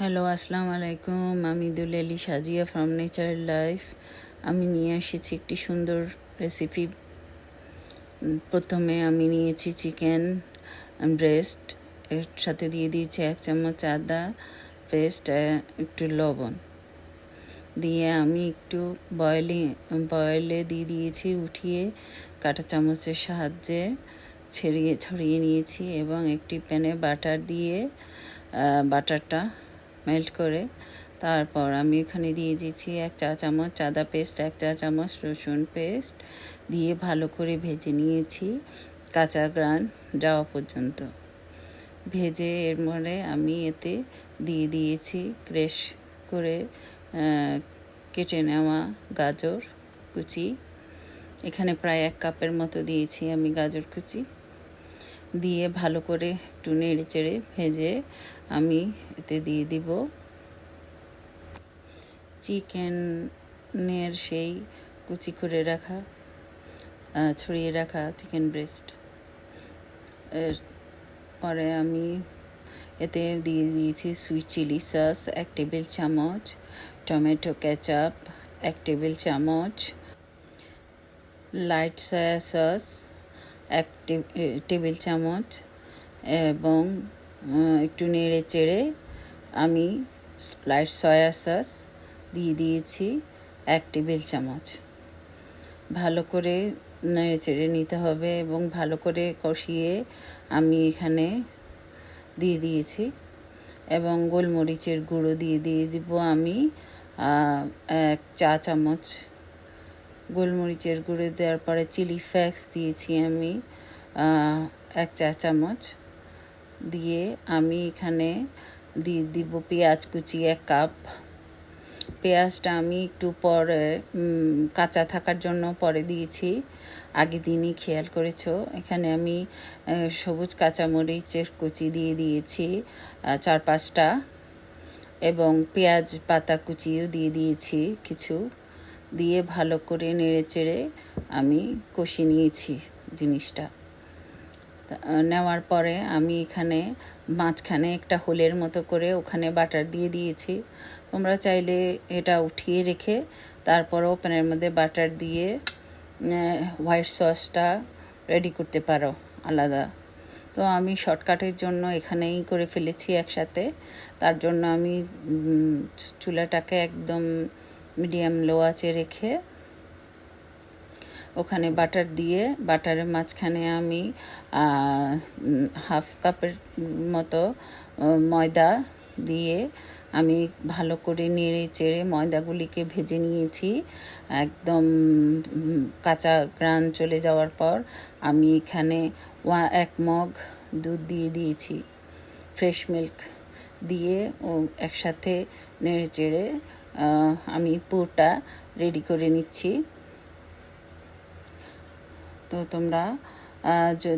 Hello আসসালামু আলাইকুম। আমি দুলেলি সাজিয়া ফ্রম নেচার লাইফ আমি নিয়ে এসেছি একটি সুন্দর রেসিপি প্রথমে আমি নিয়েছি চিকেন ব্রেস্ট এর সাথে দিয়ে দিয়েছি এক চামচ আদা পেস্ট একটু লবণ। দিয়ে আমি একটু বয়েলিং বয়েলে দিয়ে দিয়েছি উঠিয়ে কাঁটা চামচের সাহায্যে ছেড়িয়ে, ছড়িয়ে নিয়েছি এবং একটি প্যানে বাটার দিয়ে বাটারটা মেল্ট করে, তারপর আমি এখানে দিয়ে দিয়েছি এক চা চামচ চাদা পেস্ট এক চা চামচ রসুন পেস্ট দিয়ে ভালো করে ভেজে নিয়েছি, কাঁচা গ্রান যাওয়া পর্যন্ত। ভেজে এর মধ্যে আমি এতে দিয়ে দিয়েছি ক্রেশ করে কেটে নেওয়া গাজর কুচি। এখানে প্রায় এক কাপের মতো দিয়েছি আমি গাজর কুচি। দিয়ে ভালো করে একটু নেড়ে চেড়ে ভেজে আমি এতে দিয়ে দিব চিকেনের সেই কুচি করে রাখা ছড়িয়ে রাখা চিকেন ব্রেস্ট। এর পরে আমি এতে দিয়ে দিয়েছি সুইট চিলি সস, এক টেবিল চামচ, টমেটো কেচাপ, এক টেবিল চামচ, লাইট সয়া সস এক টেবিল চামচ এবং একটু নেড়ে চেড়ে আমি স্প্লাইট সয়া সস দিয়ে দিয়েছি এক টেবিল চামচ। ভালো করে নেড়ে চেড়ে নিতে হবে এবং ভালো করে কষিয়ে আমি এখানে দিয়ে দিয়েছি এবং গোলমরিচের গুঁড়ো দিয়ে দিয়ে দিব আমি এক চা চামচ গোলমরিচের গুঁড়ো দেওয়ার পরে চিলি ফ্লেক্স দিয়েছি আমি এক চা চামচ। দিয়ে আমি এখানে দিয়ে দিব পেঁয়াজ কুচি এক কাপ। পেঁয়াজটা আমি একটু পরে কাঁচা থাকার জন্য পরে দিয়েছি। আগে দিনই খেয়াল করেছ, এখানে আমি সবুজ কাঁচামরিচের কুচি দিয়ে দিয়েছি চার পাঁচটা। এবং পেঁয়াজ পাতা কুচিও দিয়ে দিয়েছি কিছু। দিয়ে ভালো করে নেড়ে চেড়ে আমি কষি নিয়েছি জিনিসটা। নেওয়ার পরে আমি এখানে মাঝখানে একটা হোলের মতো করে ওখানে বাটার দিয়ে দিয়েছি। তোমরা চাইলে এটা উঠিয়ে রেখে তারপর ওপেনের মধ্যে বাটার দিয়ে হোয়াইট সসটা রেডি করতে পারো, আলাদা। তো আমি শর্টকাটের জন্য এখানেই করে ফেলেছি একসাথে। তার জন্য আমি চুলাটাকে একদম মিডিয়াম লো আঁচে রেখে ওখানে বাটার দিয়ে, বাটারের মাঝখানে আমি হাফ কাপের মতো ময়দা দিয়ে আমি ভালো করে নেড়ে চেড়ে ময়দাগুলিকে ভেজে নিয়েছি। একদম কাঁচা গ্রান চলে যাওয়ার পর আমি এখানে ওয়া, এক মগ দুধ দিয়ে দিয়েছি। ফ্রেশ মিল্ক দিয়ে ও একসাথে নেড়ে চেড়ে আমি পুরটা রেডি করে নিচ্ছি। তো তোমরা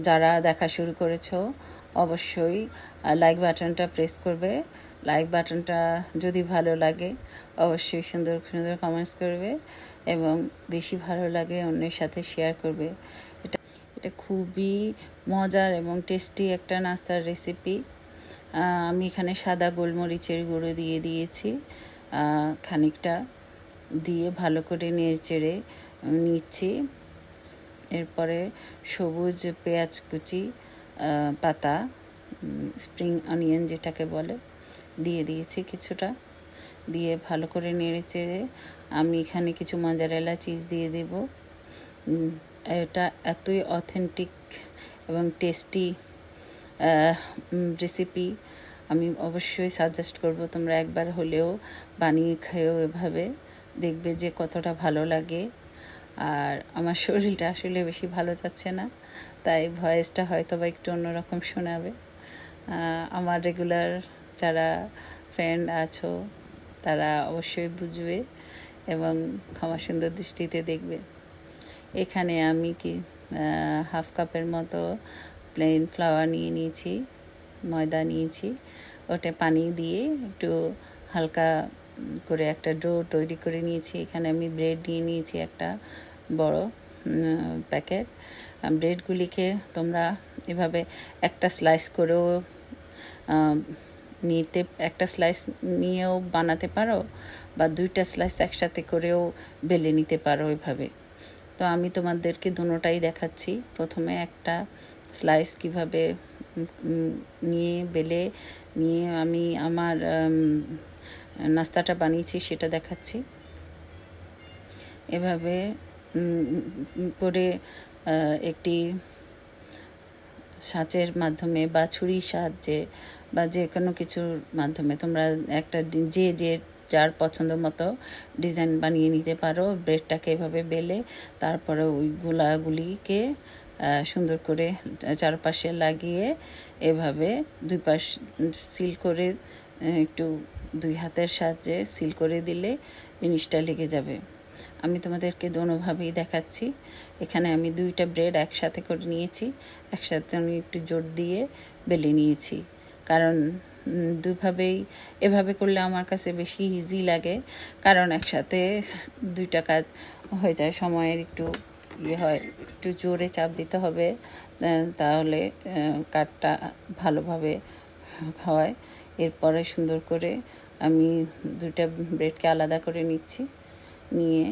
যারা দেখা শুরু করেছ, অবশ্যই লাইক বাটনটা প্রেস করবে। লাইক বাটনটা যদি ভালো লাগে, অবশ্যই সুন্দর সুন্দর কমেন্টস করবে এবং বেশি ভালো লাগে অন্যের সাথে শেয়ার করবে। এটা এটা খুবই মজার এবং টেস্টি একটা নাস্তার রেসিপি আমি এখানে সাদা গোলমরিচের গুঁড়ো দিয়ে দিয়েছি। খানিকটা দিয়ে ভালো করে নেড়ে চেড়ে নিচ্ছি। এরপরে সবুজ পেঁয়াজ কুচি পাতা স্প্রিং অনিয়ন যেটাকে বলে, দিয়ে দিয়েছি কিছুটা। দিয়ে ভালো করে নেড়ে চেড়ে আমি এখানে কিছু মজারেলা চিজ দিয়ে দেব। এটা এতই অথেন্টিক এবং টেস্টি রেসিপি আমি অবশ্যই সাজেস্ট করব তোমরা একবার হলেও বানিয়ে খেয়েও এভাবে দেখবে যে কতটা ভালো লাগে। আর আমার শরীরটা আসলে বেশি ভালো যাচ্ছে না, তাই ভয়েসটা হয়তো বা একটু অন্যরকম শোনাবে। আমার রেগুলার যারা ফ্রেন্ড আছো, তারা অবশ্যই বুঝবে এবং ক্ষমা সুন্দর দৃষ্টিতে দেখবে। এখানে আমি কি হাফ কাপের মতো প্লেন ফ্লাওয়ার নিয়ে নিয়েছি। ময়দা নিয়েছি। ওটা পানি দিয়ে একটু হালকা করে একটা ডো তৈরি করে নিয়েছি। এখানে আমি ব্রেড নিয়ে নিয়েছি একটা বড় প্যাকেট। ব্রেডগুলিকে তোমরা এভাবে একটা স্লাইস করেও নিতে, একটা স্লাইস নিয়েও বানাতে পারো বা দুইটা স্লাইস একসাথে করেও বেলে নিতে পারো এভাবে। তো আমি তোমাদেরকে দুটোটাই দেখাচ্ছি। প্রথমে একটা স্লাইস কীভাবে নিয়ে, বেলে নিয়ে আমি আমার নাস্তাটা বানিয়েছি, সেটা দেখাচ্ছি। এভাবে করে একটি সাঁচের মাধ্যমে বা ছুরির সাহায্যে বা যে কোনো কিছুর মাধ্যমে তোমরা একটা যে যে যার পছন্দ মতো ডিজাইন বানিয়ে নিতে পারো। ব্রেডটাকে এভাবে বেলে, তারপরে ওই গোলাগুলিকে সুন্দর করে চারপাশে লাগিয়ে এভাবে দুই পাশ সিল করে একটু দুই হাতের সাহায্যে সিল করে দিলে জিনিসটা লেগে যাবে। আমি তোমাদেরকে দোনোভাবেই দেখাচ্ছি। এখানে আমি দুইটা ব্রেড একসাথে করে নিয়েছি। একসাথে আমি একটু জোর দিয়ে বেলে নিয়েছি। কারণ দুভাবেই এভাবে করলে আমার কাছে বেশি ইজি লাগে। কারণ একসাথে দুইটা কাজ হয়ে যায়, সময়ের একটু ইয়ে হয়, একটু জোরে চাপ দিতে হবে তাহলে কাঠটা ভালোভাবে হয়। এরপরে সুন্দর করে আমি দুইটা ব্রেডকে আলাদা করে নিচ্ছি। নিয়ে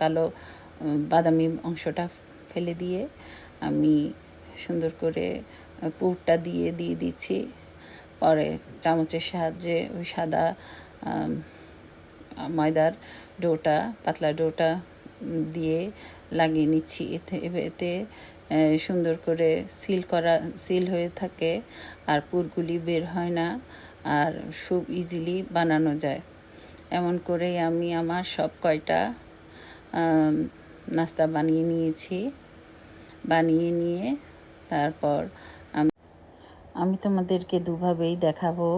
কালো বাদামি অংশটা ফেলে দিয়ে আমি সুন্দর করে পুরটা দিয়ে দিয়ে দিচ্ছি। পরে চামচের সাহায্যে ওই সাদা ময়দার ডোটা, পাতলা ডোটা দিয়ে লাগিয়ে নিচ্ছি। এতে এতে সুন্দর করে সিল করা, সিল হয়ে থাকে আর পুরগুলি বের হয় না আর খুব ইজিলি বানানো যায়। এমন করেই আমি আমার সব কয়টা নাস্তা বানিয়ে নিয়েছি। বানিয়ে নিয়ে তারপর আমি আমি তোমাদেরকে দুভাবেই দেখাবো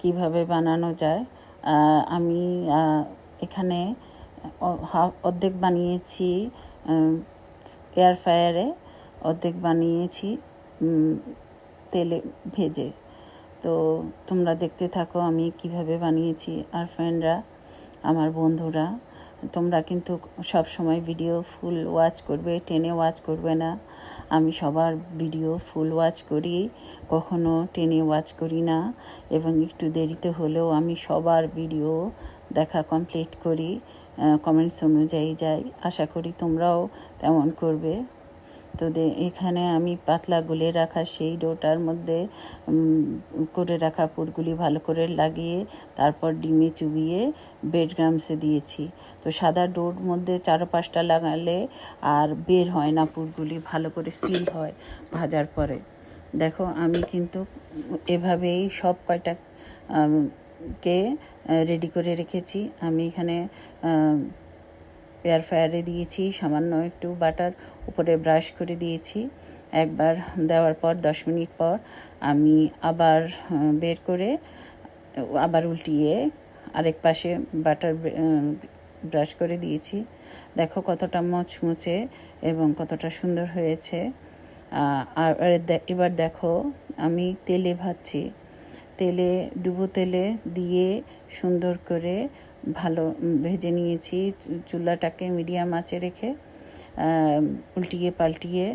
কীভাবে বানানো যায়। আমি এখানে অর্ধেক বানিয়েছি এয়ার ফ্রায়ারে অর্ধেক বানিয়েছি তেলে ভেজে। তো তোমরা দেখতে থাকো আমি কীভাবে বানিয়েছি, আর ফ্রেন্ডরা আমার বন্ধুরা। তোমরা কিন্তু সব সময় ভিডিও ফুল ওয়াচ করবে, টেনে ওয়াচ করবে না। আমি সবার ভিডিও ফুল ওয়াচ করি, কখনো টেনে ওয়াচ করি না। এবং একটু দেরিতে হলেও আমি সবার ভিডিও দেখা কমপ্লিট করি। কমেন্টস অনুযায়ী যাই। আশা করি তোমরাও তেমন করবে। তো এখানে আমি পাতলা গুলে রাখা সেই ডোটার মধ্যে করে রাখা পুরগুলি ভালো করে লাগিয়ে, তারপর ডিমে চুবিয়ে বেড গ্রামসে দিয়েছি। তো সাদা ডোর মধ্যে চারো পাঁচটা লাগালে আর বের হয় না পুরগুলি, ভালো করে সিল হয় ভাজার পরে। দেখো, আমি কিন্তু এভাবেই সব কয়টা কে রেডি করে রেখেছি। আমি এখানে এয়ার ফ্রায়ারে দিয়েছি, সামান্য একটু বাটার উপরে ব্রাশ করে দিয়েছি। একবার দেওয়ার পর, দশ মিনিট পর, আমি আবার বের করে, আবার উল্টিয়ে আরেক পাশে বাটার ব্রাশ করে দিয়েছি। দেখো কতটা মচমুচে এবং কতটা সুন্দর হয়েছে। আর এবার দেখো, আমি তেলে ভাজছি। তেলে, ডুবো তেলে দিয়ে সুন্দর করে ভালো ভেজে নিয়েছি। চুলাটাকে মিডিয়াম আঁচে রেখে উল্টিয়ে পাল্টিয়ে।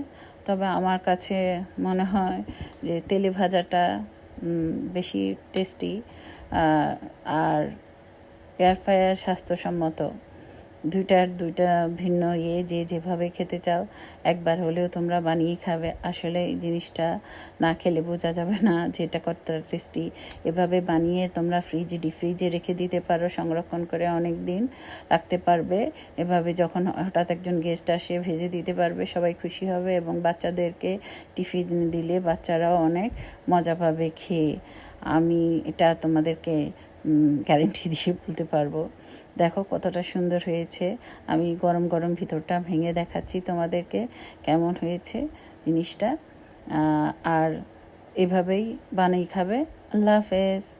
তবে আমার কাছে মনে হয় যে তেলে ভাজাটা বেশি টেস্টি আর এয়ার ফ্রায়ার স্বাস্থ্যসম্মত। দুইটার দুইটা ভিন্ন ইয়ে যে যেভাবে খেতে চাও। একবার হলেও তোমরা বানিয়ে খাবে। আসলে এই জিনিসটা না খেলে বোঝা যাবে না যে এটা কতটা টেস্টি এভাবে বানিয়ে তোমরা ফ্রিজ ডিপ ফ্রিজে রেখে দিতে পারো, সংরক্ষণ করে অনেক দিন রাখতে পারবে। এভাবে যখন হঠাৎ একজন গেস্ট আসে, ভেজে দিতে পারবে, সবাই খুশি হবে এবং বাচ্চাদেরকে টিফিন দিলে বাচ্চারাও অনেক মজা পাবে খেয়ে। আমি এটা তোমাদেরকে গ্যারেন্টি দিয়ে বলতে পারব। দেখো কতটা সুন্দর হয়েছে। আমি গরম গরম ভিতরটা ভেঙে দেখাচ্ছি তোমাদেরকে কেমন হয়েছে জিনিসটা। আর এভাবেই বানাই খাবে। আল্লাহ হাফেজ।